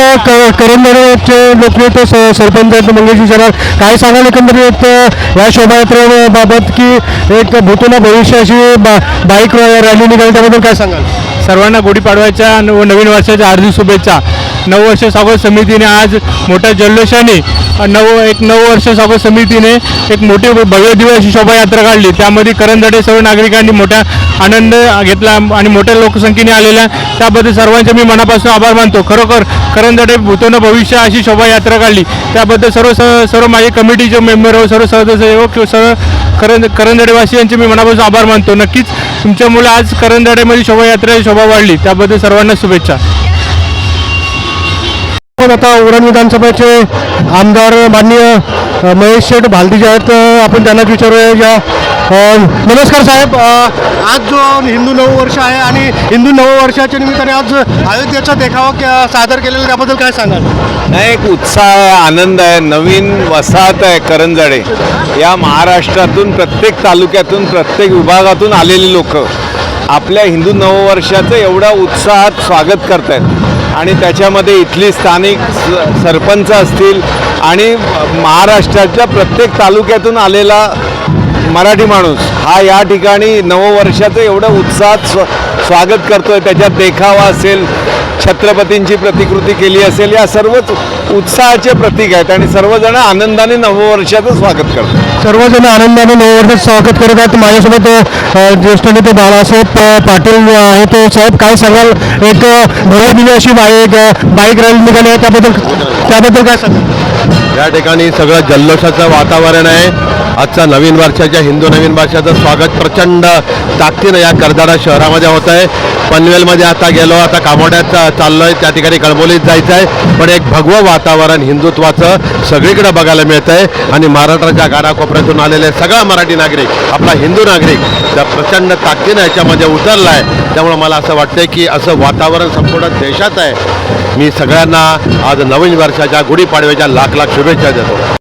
सोबत करंदचे लोकनेते सरपंच आहेत मंगेश शरार काय सांगाल एकंदरीत या शोभायात्रेबाबत की एक भूतून भविष्य अशी बा बाईक रॅली निघाली त्याबद्दल काय सांगाल? सर्वांना गुढीपाडव्याच्या व नवीन वर्षाच्या हार्दिक शुभेच्छा. नववर्ष स्वागत समितीने आज मोठ्या जल्लोषाने नव एक नववर्ष स्वागत समितीने एक मोठी भव्य दिव्य अशी शोभायात्रा काढली. त्यामध्ये करंदडे सर्व नागरिकांनी मोठा आनंद घेतला आणि मोठ्या लोकसंख्येने आलेल्या. त्याबद्दल सर्वांचे मी मनापासून आभार मानतो. खरोखर करंजडे भूतोन भविष्य अशी शोभायात्रा काढली. त्याबद्दल सर्व स- सर्व माझे कमिटीचे मेंबर व सर्व सदस्यसेवक सर्व करंज करंजडेवासियांचे मी मनापासून आभार मानतो. नक्कीच तुमच्यामुळे आज करंजडेमध्ये शोभायात्रा शोभा वाढली. त्याबद्दल सर्वांना शुभेच्छा. पण आता उरण विधानसभेचे आमदार माननीय महेश शेठ भालदी जे आहेत आपण त्यांनाच विचारूया या नमस्कार साहेब आज जो हिंदू नववर्ष आहे आणि हिंदू नववर्षाच्या निमित्ताने आज अयोध्येचा देखावा सादर केलेला त्याबद्दल काय सांगाल? नाही एक उत्साह आहे आनंद आहे नवीन वसाहत आहे करंजाडे. या महाराष्ट्रातून प्रत्येक तालुक्यातून प्रत्येक विभागातून आलेली लोक आपल्या हिंदू नववर्षाचं एवढ्या उत्साहात स्वागत करत आहेत आणि त्याच्यामध्ये इथली स्थानिक स- सरपंच असतील आणि महाराष्ट्राच्या प्रत्येक तालुक्यातून आलेला मराठी माणूस. हा या ठिकाणी नववर्षाचं एवढं उत्साहात स्व स्वागत करतोय. त्याच्यात देखावा असेल छत्रपतींची प्रतिकृती केली असेल या सर्वच उत्साहाचे प्रतीक आहेत आणि सर्वजण आनंदाने नववर्षाचं स्वागत करतात. सर्वजण आनंदाने नववर्षात स्वागत करत आहेत. माझ्यासोबत ज्येष्ठ नेते बाळासाहेब पाटील आहेत. साहेब काय सांगाल? एक दिव्य अशी बाईक बाईक रॅली निघाली आहे. त्याबद्दल त्याबद्दल काय सांगाल? या ठिकाणी सगळं जल्लोषाचं वातावरण आहे. आजचा नवीन वर्षाच्या हिंदू नवीन वर्षाचं स्वागत प्रचंड ताकदीनं या करदाडा शहरामध्ये होत आहे. पनवेलमध्ये आता गेलो आता कामोड्यात चाललो आहे त्या ठिकाणी कळबोलीत जायचं आहे पण एक भगवं वातावरण हिंदुत्वाचं सगळीकडे बघायला मिळतं आहे आणि महाराष्ट्राच्या गाडाकोपऱ्यातून आलेले सगळा मराठी नागरिक आपला हिंदू नागरिक त्या प्रचंड ताकदीनं याच्यामध्ये उतरला आहे त्यामुळे मला असं वाटतंय की असं वातावरण संपूर्ण देशात आहे. मी सगळ्यांना आज नवीन वर्षाच्या गुढीपाडव्याच्या लाख लाख शुभेच्छा देतो.